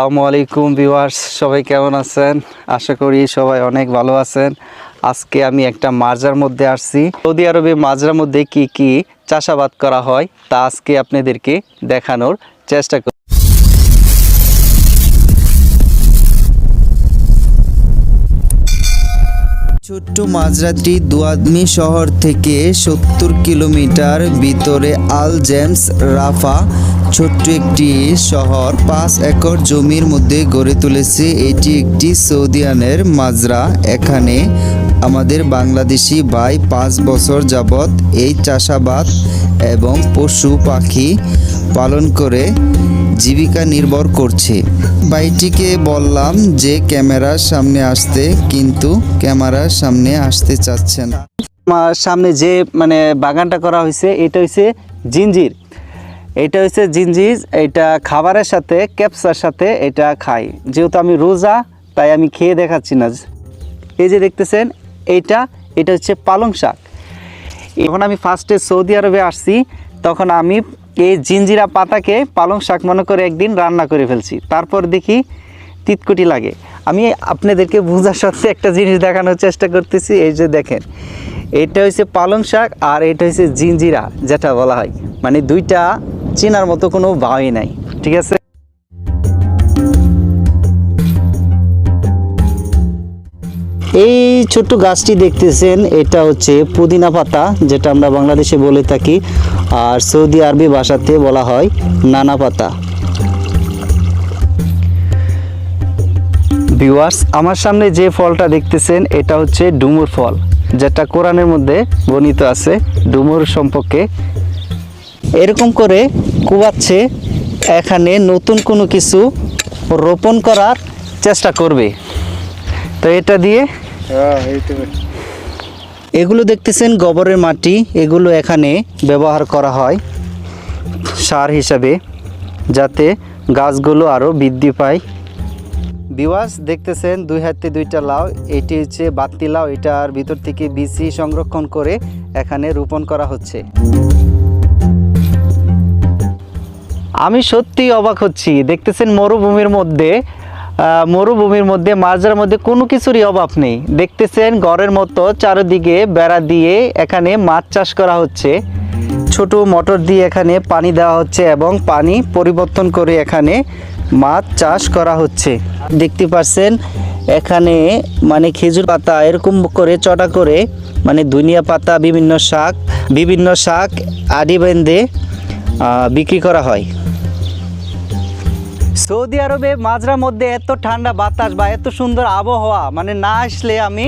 আসসালামু আলাইকুম ভিউয়ার্স, সবাই কেমন আছেন? আশা করি সবাই অনেক ভালো আছেন। আজকে আমি একটা মাজার মধ্যে আসছি। সৌদি আরবে মাজার মধ্যে কি কি চাষাবাদ করা হয়, তা আজকে আপনাদেরকে দেখানোর চেষ্টা করি ছোট্ট মাঝরাত্রি দুয়াদমি শহর থেকে সত্তর কিলোমিটার ভিতরে আল জেমস রাফা ছোট্ট একটি শহর, পাঁচ একর জমির মধ্যে গড়ে তুলেছে। এটি একটি সৌদিয়ানের মাজরা। এখানে আমাদের বাংলাদেশি ভাই পাঁচ বছর যাবৎ এই চাষাবাদ এবং পশু পাখি পালন করে জীবিকা নির্ভর করছে। ভাইটিকে বললাম যে ক্যামেরার সামনে আসতে, কিন্তু ক্যামেরার সামনে আসতে চাচ্ছে না। সামনে যে মানে বাগানটা করা হয়েছে, এটা হচ্ছে জিঞ্জির। এটা হচ্ছে জিঞ্জির এটা খাবারের সাথে, ক্যাপসার সাথে এটা খাই। যেহেতু আমি রোজা, তাই আমি খেয়ে দেখাচ্ছি না। এই যে দেখতেছেন এইটা এটা হচ্ছে পালং শাক। যখন আমি ফার্স্টে সৌদি আরবে আসছি, তখন আমি এই জিঞ্জিরা পাতাকে পালং শাক মনে করে একদিন রান্না করে ফেলছি। তারপর দেখি তিতকুটি লাগে। আমি আপনাদেরকে বোঝার সাথে একটা জিনিস দেখানোর চেষ্টা করতেছি, এই যে দেখেন। এটা হচ্ছে পালং শাক আর এটা হচ্ছে জিঞ্জিরা যেটা বলা হয়। মানে দুইটা চেনার মতো কোনো ভাবই নাই, ঠিক আছে? এই ছোট্ট গাছটি দেখতেছেন, এটা হচ্ছে পুদিনা পাতা, যেটা আমরা বাংলাদেশে বলে থাকি, আর সৌদি আরবি ভাষাতে বলা হয় নানা পাতা। ভিউয়ার্স, আমার সামনে যে ফলটা দেখতেছেন, এটা হচ্ছে ডুমুর ফল, যেটা কোরআনের মধ্যে বর্ণিত আছে, ডুমুর সম্পর্কে এরকম করে কুবাচ্ছে এখানে নতুন কোনো কিছু রোপণ করার চেষ্টা করবে। তো এটা দিয়ে এগুলো দেখতেছেন গোবরের মাটি এগুলো এখানে ব্যবহার করা হয় সার হিসাবে যাতে গাছগুলো আরও বৃদ্ধি পায়। বিওয়াস দেখতেছেন দুই হাতে দুইটা লাউ এটি হচ্ছে বাত্তি লাউ এটার ভিতর থেকে বিচি সংরক্ষণ করে এখানে রোপণ করা হচ্ছে। আমি সত্যি অবাক হচ্ছি। দেখতেছেন মরুভূমির মধ্যে মরুভূমির মধ্যে মাঝার মধ্যে কোনো কিছুরই অভাব নেই। দেখতেছেন ঘরের মতো, চারিদিকে বেড়া দিয়ে এখানে মাছ চাষ করা হচ্ছে। ছোট মোটর দিয়ে এখানে পানি দেওয়া হচ্ছে এবং পানি পরিবর্তন করে এখানে মাছ চাষ করা হচ্ছে। দেখতে পাচ্ছেন, এখানে মানে খেজুর পাতা এরকম করে চটা করে মানে ধনিয়া পাতা, বিভিন্ন শাক বিভিন্ন শাক আদি বেঁধে বিক্রি করা হয়। সৌদি আরবে মাজরার মধ্যে এত ঠান্ডা বাতাস বা এত সুন্দর আবহাওয়া মানে না আসলে আমি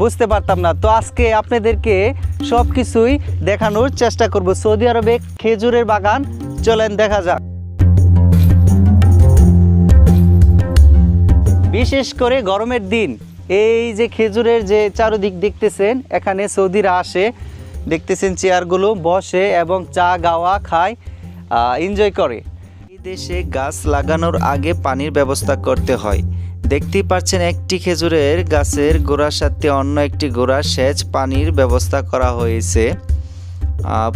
বুঝতে পারতাম না। তো আজকে আপনাদেরকে সব কিছুই দেখানোর চেষ্টা করব। সৌদি আরবে খেজুরের বাগান, চলেন দেখা যাক। বিশেষ করে গরমের দিন, এই যে খেজুরের যে চারদিক দেখতেছেন, এখানে সৌদিরা আসে, দেখতেছেন চেয়ারগুলো বসে এবং চা গাওয়া খায় এনজয় করে। দেশে গাছ লাগানোর আগে পানির ব্যবস্থা করতে হয়। দেখতেই পাচ্ছেন একটি খেজুরের গাছের গোড়ার সাথে অন্য একটি গোড়া সেচ পানির ব্যবস্থা করা হয়েছে।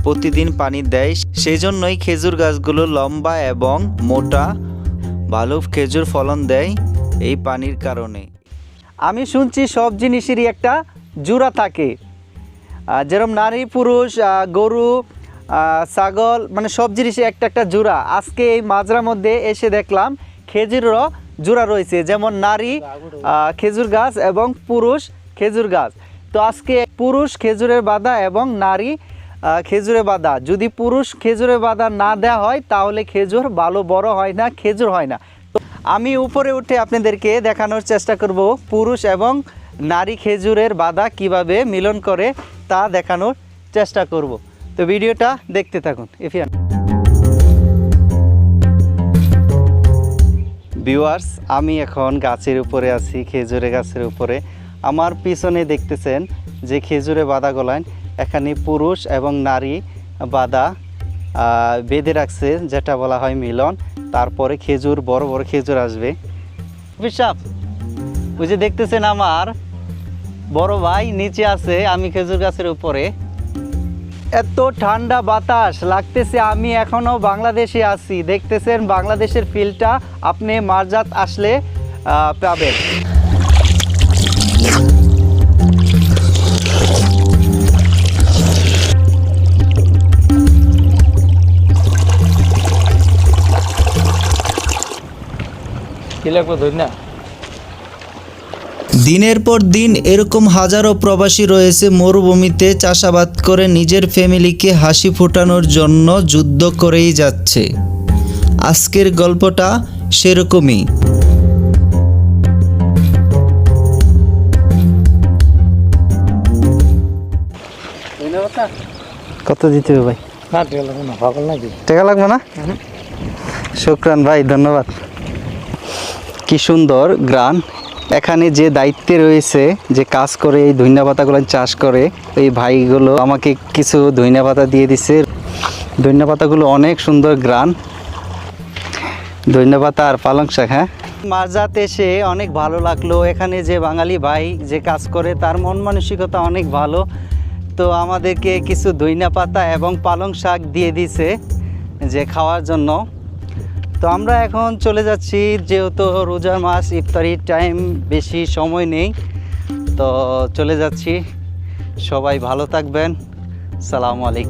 প্রতিদিন পানি দেয়। সেই জন্যই খেজুর গাছগুলো লম্বা এবং মোটা ভালো খেজুর ফলন দেয় এই পানির কারণে। আমি শুনছি সব জিনিসেরই একটা জোড়া থাকে। যেরকম নারী পুরুষ গরু ছাগল মানে সব জিনিসের একটা একটা জোড়া আজকে এই মাজরার মধ্যে এসে দেখলাম খেজুরও জোড়া রয়েছে যেমন নারী খেজুর গাছ এবং পুরুষ খেজুর গাছ। তো আজকে পুরুষ খেজুরের বাধা এবং নারী খেজুরে বাধা যদি পুরুষ খেজুরে বাধা না দেওয়া হয় তাহলে খেজুর ভালো বড় হয় না খেজুর হয় না। তো আমি উপরে উঠে আপনাদেরকে দেখানোর চেষ্টা করব পুরুষ এবং নারী খেজুরের বাধা কীভাবে মিলন করে তা দেখানোর চেষ্টা করব। তো ভিডিওটা দেখতে থাকুন ইফিয়ান ভিউয়ার্স আমি এখন গাছের উপরে আছি খেজুরে গাছের উপরে। আমার পিছনে দেখতেছেন যে খেজুরে বাধা গোলান এখানে পুরুষ এবং নারী বাধা বেঁধে রাখছে, যেটা বলা হয় মিলন। তারপরে খেজুর, বড় বড় খেজুর আসবে। বিশ্বাস ওই যে দেখতেছেন আমার বড় ভাই নিচে আছে, আমি খেজুর গাছের উপরে। এত ঠান্ডা বাতাস লাগতেছে, আমি এখনও বাংলাদেশে আছি। দেখতেছেন বাংলাদেশের ফিলটা আপনি মারজাত আসলে পাবেন। কি লাগবে দিনের পর দিন এরকম হাজারো প্রবাসী রয়েছে মরুভূমিতে চাষাবাদ করে নিজের ফ্যামিলিকে হাসি ফোটানোর জন্য যুদ্ধ করেই যাচ্ছে। আজকের গল্পটা সেরকমই। কত দিতে হবে ভাই? না ঠিক লাগবে না? পাগল নাকি টাকা লাগবে না শুক্রান ভাই ধন্যবাদ। কি সুন্দর গ্রান। এখানে যে দায়িত্বে রয়েছে, যে কাজ করে, এই ধইনা পাতাগুলো চাষ করে, এই ভাইগুলো আমাকে কিছু ধইনা পাতা দিয়ে দিছে। ধইনা পাতাগুলো অনেক সুন্দর গ্রান। ধইনা পাতা আর পালং শাক হ্যাঁ? মারজাত এসে অনেক ভালো লাগল। এখানে যে বাঙালি ভাই যে কাজ করে, তার মন মানসিকতা অনেক ভালো। তো আমাদেরকে কিছু ধইনা পাতা এবং পালং শাক দিয়ে দিছে, যে খাওয়ার জন্য। তো আমরা এখন চলে যাচ্ছি, যেহেতু রোজার মাস, ইফতারির টাইম বেশি সময় নেই। তো চলে যাচ্ছি। সবাই ভালো থাকবেন। সালামু আলাইকুম।